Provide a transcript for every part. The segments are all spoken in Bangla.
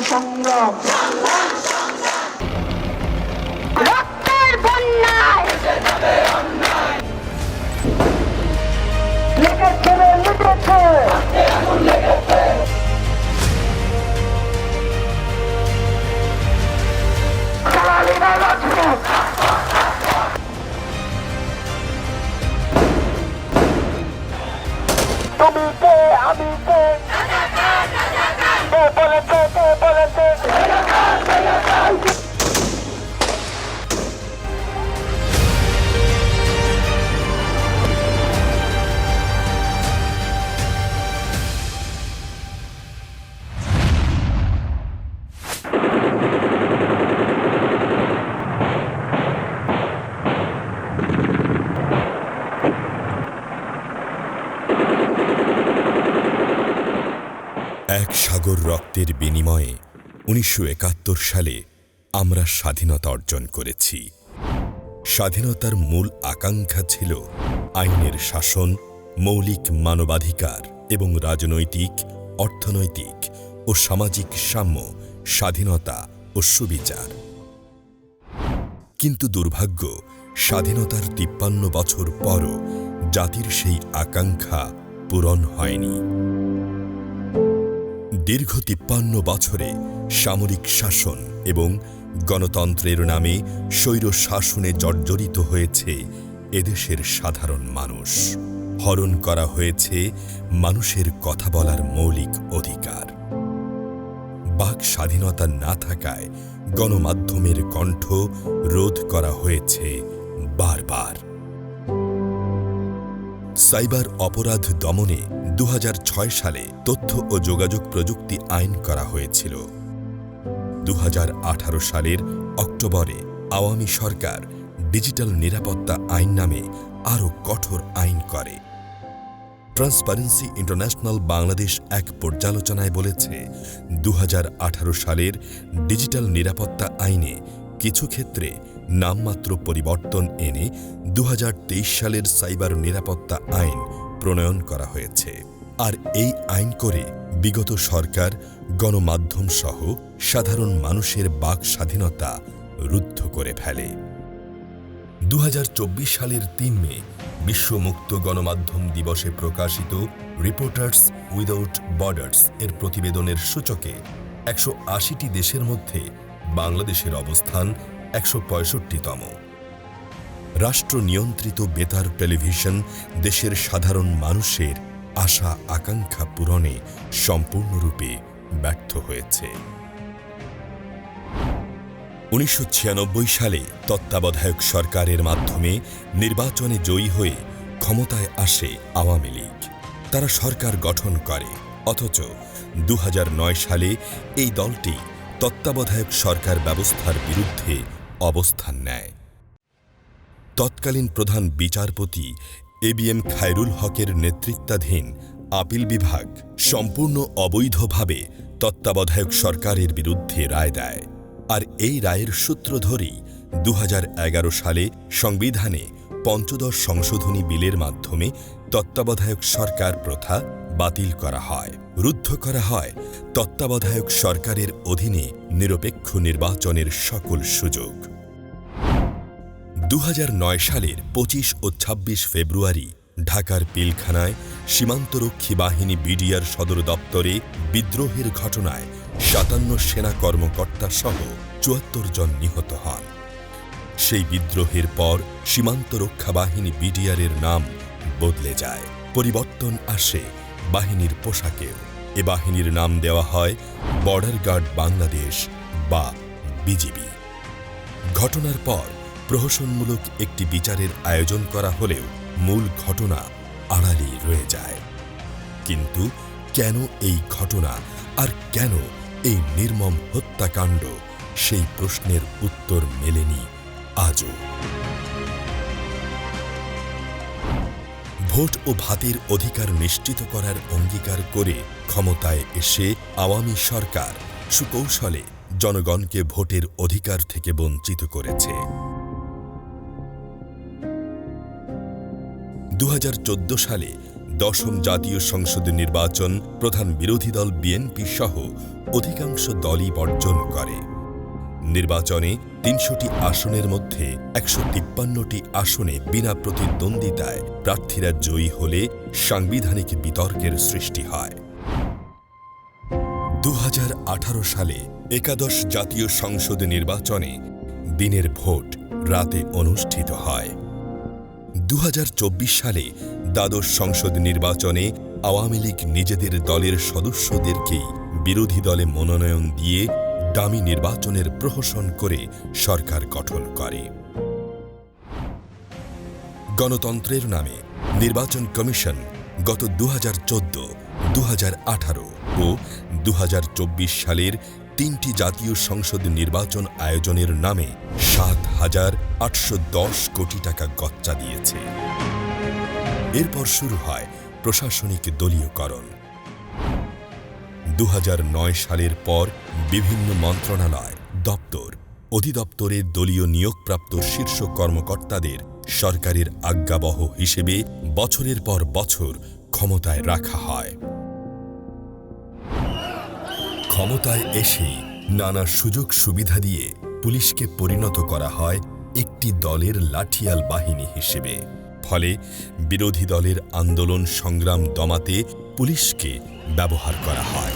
আর সংগ্রাম এক সাগর রক্তের বিনিময়ে উনিশশো একাত্তর সালে আমরা স্বাধীনতা অর্জন করেছি। স্বাধীনতার মূল আকাঙ্ক্ষা ছিল আইনের শাসন, মৌলিক মানবাধিকার এবং রাজনৈতিক, অর্থনৈতিক ও সামাজিক সাম্য, স্বাধীনতা ও সুবিচার। কিন্তু দুর্ভাগ্য, স্বাধীনতার তিপ্পান্ন বছর পরও জাতির সেই আকাঙ্ক্ষা পূরণ হয়নি। দীর্ঘ তিপ্পান্ন বছরে সামরিক শাসন এবং গণতন্ত্রের নামে স্বৈর শাসনে জর্জরিত হয়েছে এদেশের সাধারণ মানুষ। হরণ করা হয়েছে মানুষের কথা বলার মৌলিক অধিকার। বাক স্বাধীনতা না থাকায় গণমাধ্যমের কণ্ঠ রোধ করা হয়েছে বারবার। সাইবার অপরাধ দমনে দু হাজার ছয় সালে তথ্য ও যোগাযোগ প্রযুক্তি আইন করা হয়েছিল। দু হাজার আঠারো সালের অক্টোবরে আওয়ামী সরকার ডিজিটাল নিরাপত্তা আইন নামে আরও কঠোর আইন করে। ট্রান্সপারেন্সি ইন্টারন্যাশনাল বাংলাদেশ এক পর্যালোচনায় বলেছে দু হাজার আঠারো সালের ডিজিটাল নিরাপত্তা আইনে কিছু ক্ষেত্রে নামমাত্র পরিবর্তন এনে দু হাজার তেইশ সালের সাইবার নিরাপত্তা আইন প্রণয়ন করা হয়েছে। আর এই আইন করে বিগত সরকার, গণমাধ্যম সহ সাধারণ মানুষের বাক স্বাধীনতা রুদ্ধ করে ফেলে। দু হাজার চব্বিশ সালের তিন মে বিশ্ব মুক্ত গণমাধ্যম দিবসে প্রকাশিত রিপোর্টার্স উইদাউট বর্ডার্স এর প্রতিবেদনের সূচকে একশো আশিটি দেশের মধ্যে বাংলাদেশের অবস্থান একশো পঁয়ষট্টিতম। রাষ্ট্র নিয়ন্ত্রিত বেতার টেলিভিশন দেশের সাধারণ মানুষের আশা আকাঙ্ক্ষা পূরণে সম্পূর্ণরূপে ব্যর্থ হয়েছে। উনিশশো ছিয়ানব্বই সালে তত্ত্বাবধায়ক সরকারের মাধ্যমে নির্বাচনে জয়ী হয়ে ক্ষমতায় আসে আওয়ামী লীগ। তারা সরকার গঠন করে, অথচ দু হাজার নয় সালে এই দলটি তত্ত্বাবধায়ক সরকার ব্যবস্থার বিরুদ্ধে অবস্থান নেয়। তৎকালীন প্রধান বিচারপতি এ বি এম খায়রুল হকের নেতৃত্বাধীন আপিল বিভাগ সম্পূর্ণ অবৈধভাবে তত্ত্বাবধায়ক সরকারের বিরুদ্ধে রায় দেয়। আর এই রায়ের সূত্র ধরেই দু হাজার এগারো সালে সংবিধানে পঞ্চদশ সংশোধনী বিলের মাধ্যমে তত্ত্বাবধায়ক সরকার প্রথা বাতিল করা হয়। রুদ্ধ করা হয় তত্ত্বাবধায়ক সরকারের অধীনে নিরপেক্ষ নির্বাচনের সকল সুযোগ। দু হাজার নয় সালের ২৫ ও ২৬ ফেব্রুয়ারি ঢাকার পিলখানায় সীমান্তরক্ষী বাহিনী বিডিআর সদর দপ্তরে বিদ্রোহের ঘটনায় সাতান্ন সেনা কর্মকর্তা সহ চুয়াত্তর জন নিহত হন। সেই বিদ্রোহের পর সীমান্ত রক্ষা বাহিনী বিডিআরের নাম বদলে যায়। পরিবর্তন আসে বাহিনীর পোশাকেও। এ বাহিনীর নাম দেওয়া হয় বর্ডার গার্ড বাংলাদেশ বা বিজিবি। ঘটনার পর প্রহসনমূলক একটি বিচারের আয়োজন করা হলেও মূল ঘটনা আড়ালেই রয়ে যায়। কিন্তু কেন এই ঘটনা আর কেন এই নির্মম হত্যাকাণ্ড সেই প্রশ্নের উত্তর মেলেনি আজও। ভোট ও ভাতের অধিকার নিশ্চিত করার অঙ্গীকার করে ক্ষমতায় এসে আওয়ামী সরকার সুকৌশলে জনগণকে ভোটের অধিকার থেকে বঞ্চিত করেছে। দু হাজার চোদ্দ সালে দশম জাতীয় সংসদ নির্বাচন প্রধান বিরোধী দল বিএনপি সহ অধিকাংশ দলই বর্জন করে। নির্বাচনে তিনশোটি আসনের মধ্যে একশো তিপ্পান্নটি আসনে বিনা প্রতিদ্বন্দ্বিতায় প্রার্থীরা জয়ী হলে সাংবিধানিক বিতর্কের সৃষ্টি হয়। দু হাজার আঠারো সালে একাদশ জাতীয় সংসদ নির্বাচনে দিনের ভোট রাতে অনুষ্ঠিত হয়। দু হাজার চব্বিশ সালে দ্বাদশ সংসদ নির্বাচনে আওয়ামী লীগ নিজেদের দলের সদস্যদেরকেই বিরোধী দলে মনোনয়ন দিয়ে দামি নির্বাচনের প্রহসন করে সরকার গঠন করে। গণতন্ত্রের নামে নির্বাচন কমিশন গত দু হাজার চোদ্দ দু ও দু হাজার চব্বিশ সালের তিনটি জাতীয় সংসদ নির্বাচন আয়োজনের নামে সাত হাজার আটশো দশ কোটি টাকা গচ্চা দিয়েছে। এরপর শুরু হয় প্রশাসনিক দলীয়করণ। দু হাজার নয় সালের পর বিভিন্ন মন্ত্রণালয়, দপ্তর, অধিদপ্তরে দলীয় নিয়োগপ্রাপ্ত শীর্ষ কর্মকর্তাদের সরকারের আজ্ঞাবহ হিসেবে বছরের পর বছর ক্ষমতায় রাখা হয়। ক্ষমতায় এসে নানা সুযোগ সুবিধা দিয়ে পুলিশকে পরিণত করা হয় একটি দলের লাঠিয়াল বাহিনী হিসেবে। ফলে বিরোধী দলের আন্দোলন সংগ্রাম দমাতে পুলিশকে ব্যবহার করা হয়।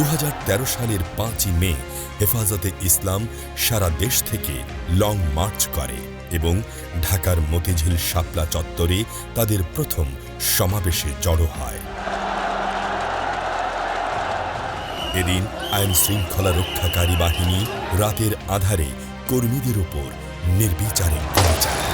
দু হাজার তেরো সালের পাঁচই মে হেফাজতে ইসলাম সারা দেশ থেকে লং মার্চ করে এবং ঢাকার মতিঝিল শাপলা চত্বরে তাদের প্রথম সমাবেশে জড়ো হয়। এদিন আইন শৃঙ্খলা রক্ষাকারী বাহিনী রাতের আধারে কর্মীদের উপর নির্বিচারে গুলি চালায়।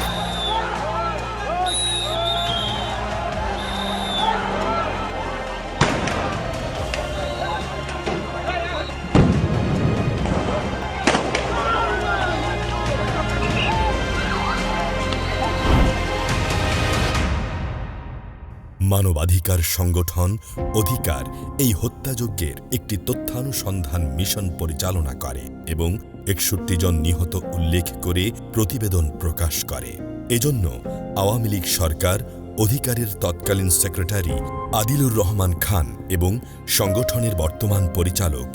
মানবাধিকার সংগঠন, অধিকার, এই হত্যাযজ্ঞের একটি তথ্যানুসন্ধান মিশন পরিচালনা করে এবং একষট্টি জন নিহত উল্লেখ করে প্রতিবেদন প্রকাশ করে। এজন্য আওয়ামী লীগ সরকার, অধিকারের তৎকালীন সেক্রেটারি আদিলুর রহমান খান এবং সংগঠনের বর্তমান পরিচালক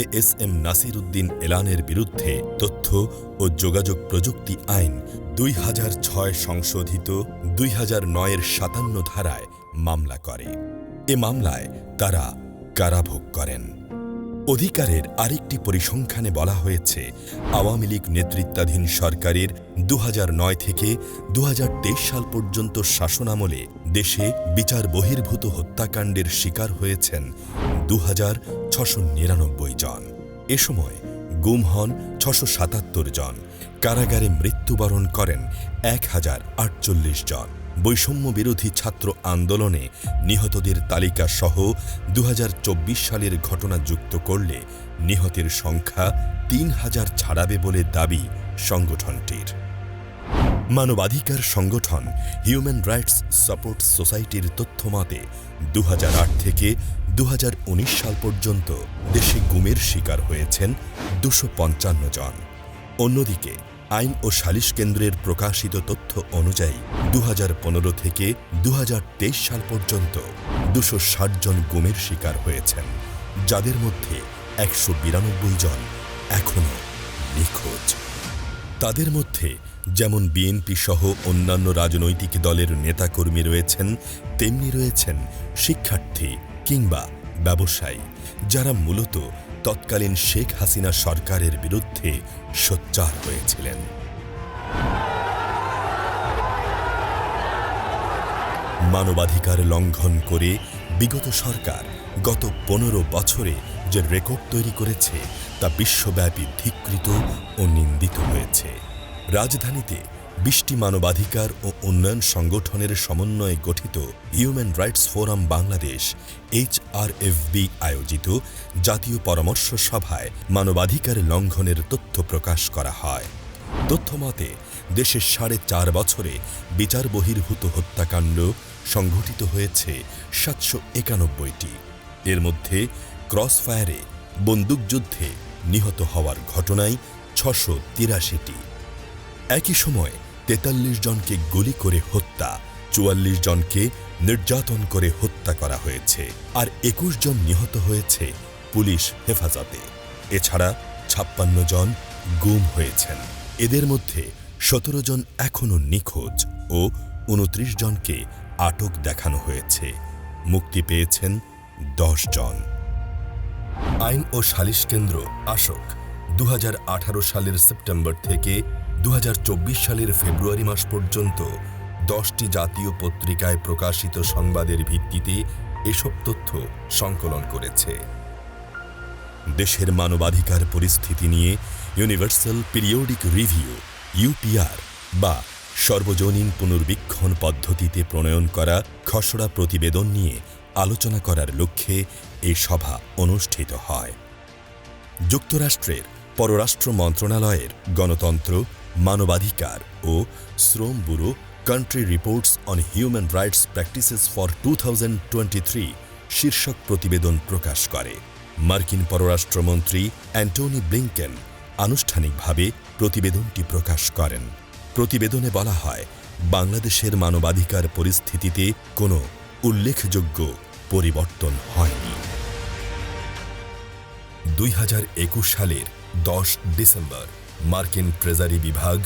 A S M Nasir Uddin এলানের বিরুদ্ধে তথ্য ও যোগাযোগ প্রযুক্তি আইন দুই হাজার ছয় সংশোধিত দুই হাজার নয়ের সাতান্ন ধারায় মামলা করে। এ মামলায় তারা কারাভোগ করেন। অধিকারের আরেকটি পরিসংখ্যানে বলা হয়েছে, আওয়ামী লীগ নেতৃত্বাধীন সরকারের দুহাজার নয় থেকে দুহাজার তেইশ সাল পর্যন্ত শাসনামলে দেশে বিচার বহির্ভূত হত্যাকাণ্ডের শিকার হয়েছেন দু জন। এ সময় গুম হন ছশো জন। কারাগারে মৃত্যুবরণ করেন এক হাজার আটচল্লিশ জন। বৈষম্য বিরোধী ছাত্র আন্দোলনে নিহতদের তালিকা সহ দু হাজার চব্বিশ সালের ঘটনা যুক্ত করলে নিহতের সংখ্যা তিন হাজার ছাড়াবে বলে দাবি সংগঠনটির। মানবাধিকার সংগঠন হিউম্যান রাইটস সাপোর্ট সোসাইটির তথ্যমতে দু হাজার আট থেকে দু হাজার উনিশ সাল পর্যন্ত দেশে গুমের শিকার হয়েছেন দুশো জন। অন্যদিকে আইন ও সালিশ কেন্দ্রের প্রকাশিত তথ্য অনুযায়ী দু হাজার পনেরো থেকে দু হাজার তেইশ সাল পর্যন্ত দুশো জন গুমের শিকার হয়েছেন, যাদের মধ্যে একশো বিরানব্বই জন এখনও নিখোঁজ। তাদের মধ্যে যেমন বিএনপি সহ অন্যান্য রাজনৈতিক দলের নেতাকর্মী রয়েছেন, তেমনি রয়েছেন শিক্ষার্থী কিংবা ব্যবসায়ী, যারা মূলত তৎকালীন শেখ হাসিনা সরকারের বিরুদ্ধে সোচ্চার হয়েছিলেন। মানবাধিকার লঙ্ঘন করে বিগত সরকার গত পনেরো বছরে যে রেকর্ড তৈরি করেছে, তা বিশ্বব্যাপী ধিকৃত ও নিন্দিত হয়েছে। রাজধানীতে বিশটি মানবাধিকার ও উন্নয়ন সংগঠনের সমন্বয়ে গঠিত human rights forum Bangladesh HRFB আয়োজিত জাতীয় পরামর্শ সভায় মানবাধিকার লঙ্ঘনের তথ্য প্রকাশ করা হয়। তথ্যমতে দেশের সাড়ে চার বছরে বিচার বহির্ভূত হত্যাকাণ্ড সংঘটিত হয়েছে সাতশো একানব্বইটি। এর মধ্যে ক্রসফায়ারে বন্দুকযুদ্ধে নিহত হওয়ার ঘটনায় ছশো তিরাশিটি। একই সময় তেতাল্লিশ জনকে গুলি করে হত্যা, চুয়াল্লিশ জনকে নির্যাতন করে হত্যা করা হয়েছে আর একুশ জন নিহত হয়েছে পুলিশ হেফাজতে। এছাড়া ছাপ্পান্ন জন গুম হয়েছেন। এদের মধ্যে সতেরো জন এখনও নিখোঁজ ও উনত্রিশ জনকে আটক দেখানো হয়েছে। মুক্তি পেয়েছেন দশ জন। আইন ও সালিশ কেন্দ্র, আশোক দু সালের সেপ্টেম্বর থেকে দু হাজার চব্বিশ সালের ফেব্রুয়ারি মাস পর্যন্ত দশটি জাতীয় পত্রিকায় প্রকাশিত সংবাদের ভিত্তিতে এসব তথ্য সংকলন করেছে। দেশের মানবাধিকার পরিস্থিতি নিয়ে ইউনিভার্সাল পিরিয়ডিক রিভিউ ইউপিআর বা সর্বজনীন পুনর্বীক্ষণ পদ্ধতিতে প্রণয়ন করা খসড়া প্রতিবেদন নিয়ে আলোচনা করার লক্ষ্যে এ সভা অনুষ্ঠিত হয়। যুক্তরাষ্ট্রের পররাষ্ট্র মন্ত্রণালয়ের গণতন্ত্র মানবাধিকার ও শ্রম bureau country reports on human rights practices for two শীর্ষক প্রতিবেদন প্রকাশ করে। মার্কিন পররাষ্ট্রমন্ত্রী অ্যান্টনি ব্লিংকেন আনুষ্ঠানিকভাবে প্রতিবেদনটি প্রকাশ করেন। প্রতিবেদনে বলা হয়, বাংলাদেশের মানবাধিকার পরিস্থিতিতে কোনো উল্লেখযোগ্য পরিবর্তন হয়নি। দুই হাজার একুশ সালের দশ ডিসেম্বর মার্কিন ট্রেজারি বিভাগ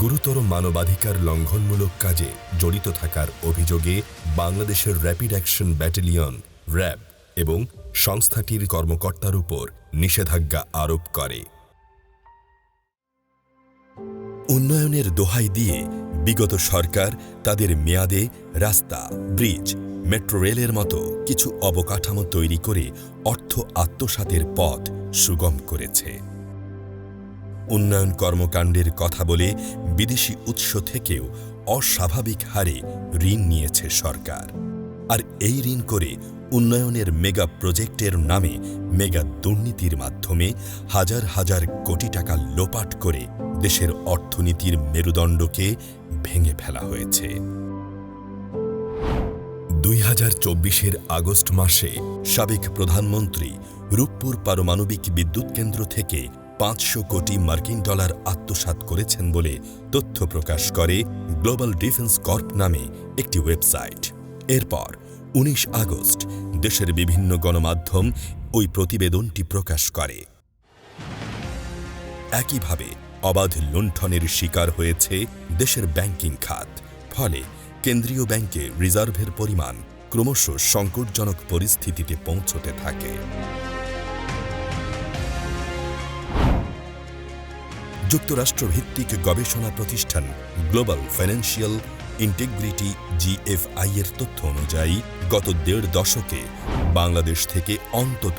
গুরুতর মানবাধিকার লঙ্ঘনমূলক কাজে জড়িত থাকার অভিযোগে বাংলাদেশের র্যাপিড অ্যাকশন ব্যাটালিয়ন, র্যাব এবং সংস্থাটির কর্মকর্তার উপর নিষেধাজ্ঞা আরোপ করে। উন্নয়নের দোহাই দিয়ে বিগত সরকার তাদের মেয়াদে রাস্তা, ব্রিজ, মেট্রো রেলের মতো কিছু অবকাঠামো তৈরি করে অর্থ আত্মসাতের পথ সুগম করেছে। উন্নয়ন কর্মকাণ্ডের কথা বলে বিদেশি উৎস থেকেও অস্বাভাবিক হারে ঋণ নিয়েছে সরকার। আর এই ঋণ করে উন্নয়নের মেগা প্রজেক্টের নামে মেগা দুর্নীতির মাধ্যমে হাজার হাজার কোটি টাকা লোপাট করে দেশের অর্থনীতির মেরুদণ্ডকে ভেঙে ফেলা হয়েছে। দুই হাজার চব্বিশের আগস্ট মাসে সাবেক প্রধানমন্ত্রী রূপপুর পারমাণবিক বিদ্যুৎ কেন্দ্র থেকে পাঁচশো কোটি মার্কিন ডলার আত্মসাৎ করেছেন বলে তথ্য প্রকাশ করে গ্লোবাল ডিফেন্স কর্প নামে একটি ওয়েবসাইট। এরপর উনিশ আগস্ট দেশের বিভিন্ন গণমাধ্যম ওই প্রতিবেদনটি প্রকাশ করে। একইভাবে অবাধ লুণ্ঠনের শিকার হয়েছে দেশের ব্যাংকিং খাত। ফলে কেন্দ্রীয় ব্যাংকে রিজার্ভের পরিমাণ ক্রমশ সংকটজনক পরিস্থিতিতে পৌঁছতে থাকে। যুক্তরাষ্ট্রভিত্তিক গবেষণা প্রতিষ্ঠান গ্লোবাল ফাইন্যান্সিয়াল ইন্টিগ্রিটি জিএফআই এর তথ্য অনুযায়ী, গত দেড় দশকে বাংলাদেশ থেকে অন্তত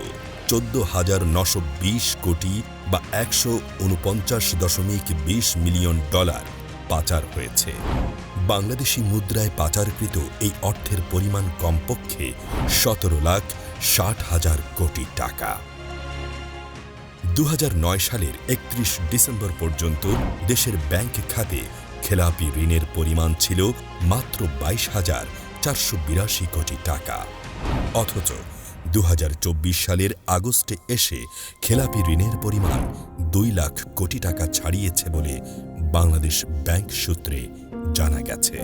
চোদ্দ হাজার নশো বিশ কোটি বা একশো উনপঞ্চাশ দশমিক বিশ মিলিয়ন ডলার পাচার হয়েছে। বাংলাদেশি মুদ্রায় পাচারকৃত এই অর্থের পরিমাণ কমপক্ষে সতেরো লাখ ষাট হাজার কোটি টাকা। দু হাজার নয় সালের একত্রিশ ডিসেম্বর পর্যন্ত দেশের ব্যাংক খাতে খেলাপি ঋণের পরিমাণ ছিল মাত্র বাইশ হাজার চারশো বিরাশি কোটি টাকা। অথচ দু হাজার চব্বিশ সালের আগস্টে এসে খেলাপি ঋণের পরিমাণ দুই লাখ কোটি টাকা ছাড়িয়েছে বলে বাংলাদেশ ব্যাংক সূত্রে জানা গেছে।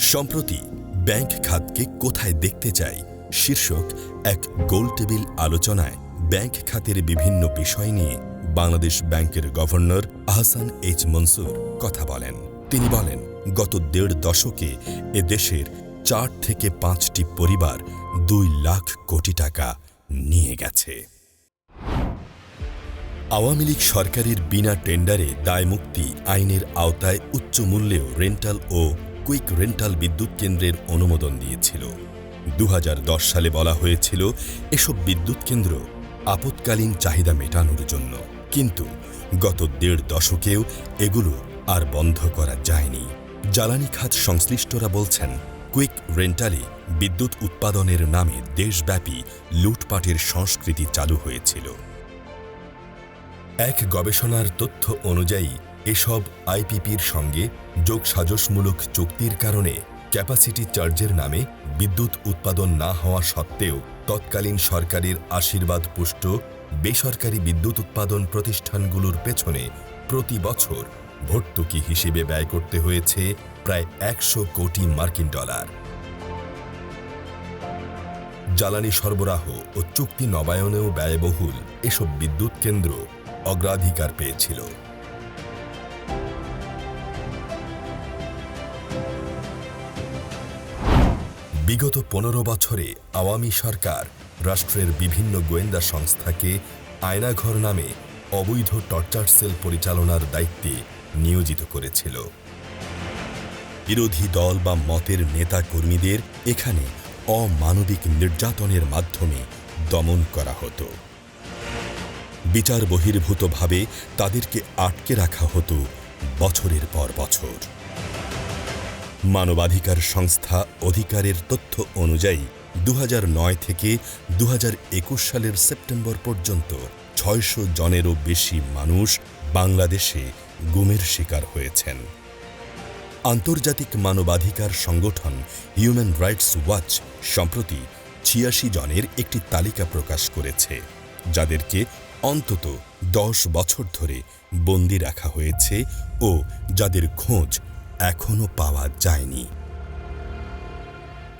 সম্প্রতি ব্যাংক খাতকে কোথায় দেখতে চাই? শীর্ষক এক গোল টেবিল আলোচনায় ব্যাংক খাতের বিভিন্ন বিষয় নিয়ে বাংলাদেশ ব্যাংকের গভর্নর আহসান এইচ মনসুর কথা বলেন। তিনি বলেন, গত দেড় দশকে এ দেশের চার থেকে পাঁচটি পরিবার দুই লাখ কোটি টাকা নিয়ে গেছে। আওয়ামী লীগ সরকারের বিনা টেন্ডারে দায়মুক্তি আইনের আওতায় উচ্চ মূল্যেও রেন্টাল ও কুইক রেন্টাল বিদ্যুৎ কেন্দ্রের অনুমোদন দিয়েছিল। দু হাজার দশ সালে বলা হয়েছিল, এসব বিদ্যুৎ কেন্দ্র আপৎকালীন চাহিদা মেটানোর জন্য। কিন্তু গত দেড় দশকেও এগুলো আর বন্ধ করা যায়নি। জ্বালানি খাত সংশ্লিষ্টরা বলছেন, কুইক রেন্টালে বিদ্যুৎ উৎপাদনের নামে দেশব্যাপী লুটপাটের সংস্কৃতি চালু হয়েছিল। এক গবেষণার তথ্য অনুযায়ী, এসব আইপিপির সঙ্গে যোগসাজশমূলক চুক্তির কারণে ক্যাপাসিটি চার্জের নামে বিদ্যুৎ উৎপাদন না হওয়া সত্ত্বেও তৎকালীন সরকারের আশীর্বাদ পুষ্ট বেসরকারি বিদ্যুৎ উৎপাদন প্রতিষ্ঠানগুলোর পেছনে প্রতি বছর ভর্তুকি হিসেবে ব্যয় করতে হয়েছে প্রায় একশো কোটি মার্কিন ডলার। জ্বালানি সরবরাহ ও চুক্তি নবায়নেও ব্যয়বহুল এসব বিদ্যুৎ কেন্দ্র অগ্রাধিকার পেয়েছিল। বিগত পনেরো বছরে আওয়ামী সরকার রাষ্ট্রের বিভিন্ন গোয়েন্দা সংস্থাকে আয়নাঘর নামে অবৈধ টর্চার সেল পরিচালনার দায়িত্বে নিয়োজিত করেছিল। বিরোধী দল বা মতের নেতা কর্মীদের এখানে অমানবিক নির্যাতনের মাধ্যমে দমন করা হতো। বিচার বহির্ভূতভাবে তাদেরকে আটকে রাখা হতো বছরের পর বছর। মানবাধিকার সংস্থা অধিকারের তথ্য অনুযায়ী দু হাজার নয় থেকে দু হাজার একুশ সালের সেপ্টেম্বর পর্যন্ত ছয়শো জনেরও বেশি মানুষ বাংলাদেশে গুমের শিকার হয়েছেন। আন্তর্জাতিক মানবাধিকার সংগঠন হিউম্যান রাইটস ওয়াচ সম্প্রতি ছিয়াশি জনের একটি তালিকা প্রকাশ করেছে, যাদেরকে অন্তত দশ বছর ধরে বন্দি রাখা হয়েছে ও যাদের খোঁজ এখনও পাওয়া যায়নি।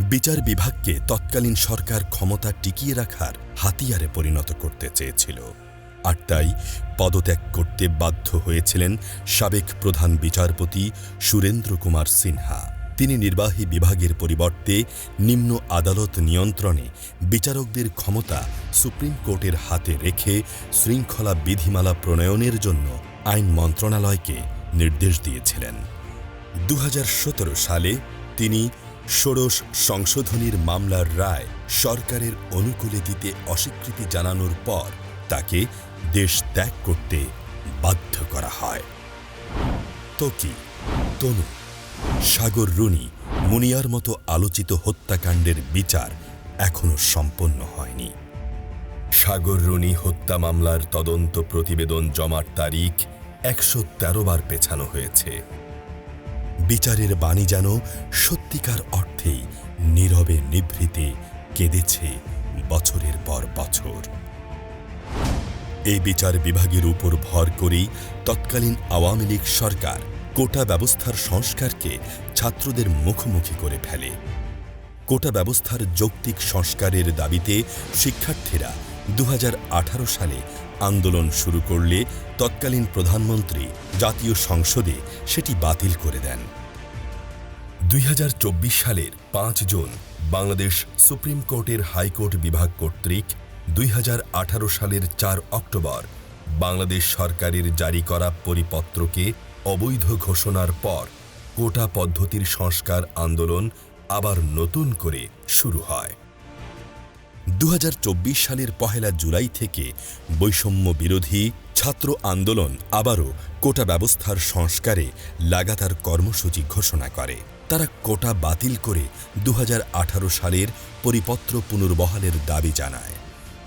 বিচার বিভাগকে তৎকালীন সরকার ক্ষমতা টিকিয়ে রাখার হাতিয়ারে পরিণত করতে চেয়েছিল। আর তাই পদত্যাগ করতে বাধ্য হয়েছিলেন সাবেক প্রধান বিচারপতি সুরেন্দ্র কুমার সিনহা। তিনি নির্বাহী বিভাগের পরিবর্তে নিম্ন আদালত নিয়ন্ত্রণে বিচারকদের ক্ষমতা সুপ্রিম কোর্টের হাতে রেখে শৃঙ্খলা বিধিমালা প্রণয়নের জন্য আইন মন্ত্রণালয়কে নির্দেশ দিয়েছিলেন। দু হাজার সতেরো সালে তিনি ষোড়শ সংশোধনীর মামলার রায় সরকারের অনুকূলে দিতে অস্বীকৃতি জানানোর পর তাকে দেশ ত্যাগ করতে বাধ্য করা হয়। তো কি তনু, সাগর রুনি, মুনিয়ার মতো আলোচিত হত্যাকাণ্ডের বিচার এখনও সম্পন্ন হয়নি। সাগর রুনি হত্যা মামলার তদন্ত প্রতিবেদন জমার তারিখ একশো তেরো বার পেছানো হয়েছে। বিচারের বাণী যেন সত্যিকার অর্থেই নীরবে নিভৃতে কেঁদেছে বছরের পর বছর। এই বিচার বিভাগের উপর ভর করেই তৎকালীন আওয়ামী লীগ সরকার কোটা ব্যবস্থার সংস্কারকে ছাত্রদের মুখোমুখি করে ফেলে। কোটা ব্যবস্থার যৌক্তিক সংস্কারের দাবিতে শিক্ষার্থীরা দু হাজার আঠারো সালে আন্দোলন শুরু করলে তৎকালীন প্রধানমন্ত্রী জাতীয় সংসদে সেটি বাতিল করে দেন। দুই হাজার চব্বিশ সালের পাঁচ জুন বাংলাদেশ সুপ্রিম কোর্টের হাইকোর্ট বিভাগ কর্তৃক দুই হাজার আঠারো সালের চার অক্টোবর বাংলাদেশ সরকারের জারি করা পরিপত্রকে অবৈধ ঘোষণার পর কোটা পদ্ধতির সংস্কার আন্দোলন আবার নতুন করে শুরু হয়। দু হাজার চব্বিশ সালের পহেলা জুলাই থেকে বৈষম্য বিরোধী ছাত্র আন্দোলন আবারও কোটা ব্যবস্থার সংস্কারে লাগাতার কর্মসূচি ঘোষণা করে। তারা কোটা বাতিল করে দুহাজার আঠারো সালের পরিপত্র পুনর্বহালের দাবি জানায়।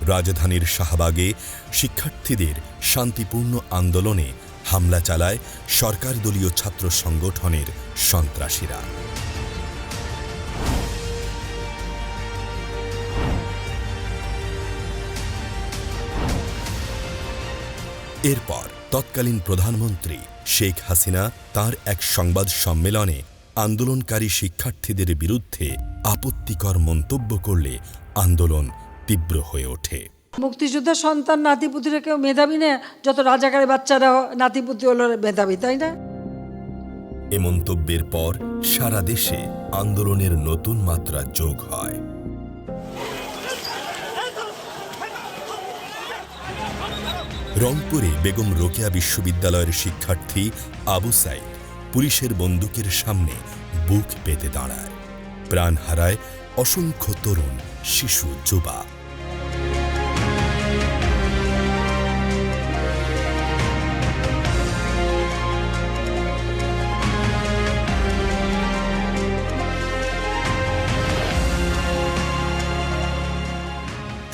রাজধানীর শাহবাগে শিক্ষার্থীদের শান্তিপূর্ণ আন্দোলনে হামলা চালায় সরকার দলীয় ছাত্র সংগঠনের সন্ত্রাসীরা। এরপর তৎকালীন প্রধানমন্ত্রী শেখ হাসিনা তার এক সংবাদ সম্মেলনে আন্দোলনকারী শিক্ষার্থীদের বিরুদ্ধে আপত্তিকর মন্তব্য করলে আন্দোলন তীব্র হয়ে ওঠে। মুক্তিযোদ্ধার সন্তান নাতিপুতিরা কেউ মেধাবী না যত রাজাকারের বাচ্চারা নাতিপুতি হলো মেধাবী তাই না? এ মন্তব্যের পর সারা দেশে আন্দোলনের নতুন মাত্রা যোগ হয়। রংপুরে বেগম রোকেয়া বিশ্ববিদ্যালয়ের শিক্ষার্থী আবু সাইদ পুলিশের বন্দুকের সামনে বুক পেতে দাঁড়ায়। প্রাণ হারায় অসংখ্য তরুণ, শিশু যুবা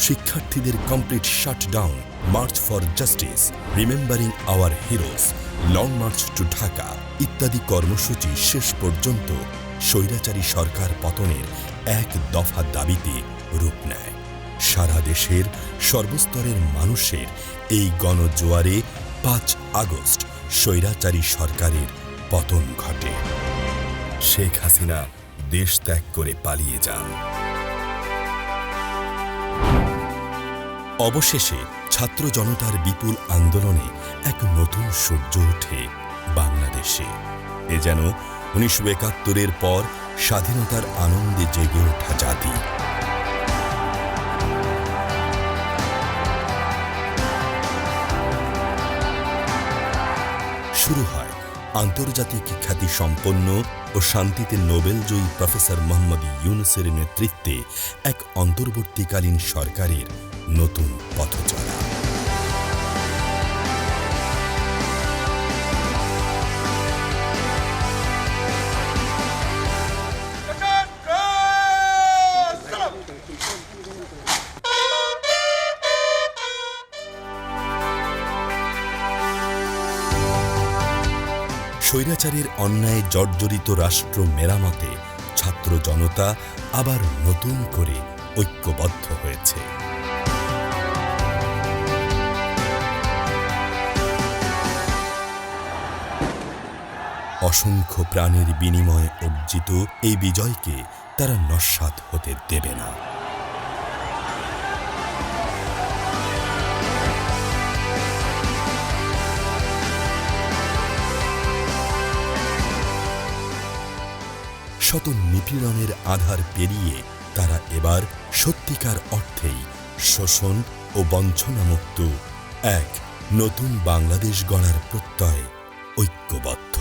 শিক্ষার্থীদের complete shutdown march for justice remembering our heroes long march to Dhaka ইত্যাদি কর্মসূচি শেষ পর্যন্ত স্বৈরাচারী সরকার পতনের এক দফা দাবিতে রূপ নেয়। সারা দেশের সর্বস্তরের মানুষের এই গণজোয়ারে পাঁচ আগস্ট স্বৈরাচারী সরকারের পতন ঘটে। শেখ হাসিনা দেশ ত্যাগ করে পালিয়ে যান। অবশেষে ছাত্র জনতার বিপুল আন্দোলনে এক নতুন সূর্য ওঠে বাংলাদেশে। এ যেন উনিশশো একাত্তরের পর স্বাধীনতার আনন্দে জেগে ওঠা জাতি। শুরু হয় আন্তর্জাতিক খ্যাতি সম্পন্ন ও শান্তিতে নোবেলজয়ী প্রফেসর মোহাম্মদ ইউনুসের নেতৃত্বে এক অন্তর্বর্তীকালীন সরকারের নতুন পথচলা। স্বৈরাচারের অন্যায় জর্জরিত রাষ্ট্র মেরামতে ছাত্র জনতা আবার নতুন করে ঐক্যবদ্ধ হয়েছে। অসংখ্য প্রাণের বিনিময়ে অর্জিত এই বিজয়কে তারা নস্বাত হতে দেবে না। শত নিপীড়নের আধার পেরিয়ে তারা এবার সত্যিকার অর্থেই শোষণ ও বঞ্চনামুক্ত এক নতুন বাংলাদেশ গড়ার প্রত্যয় ঐক্যবদ্ধ।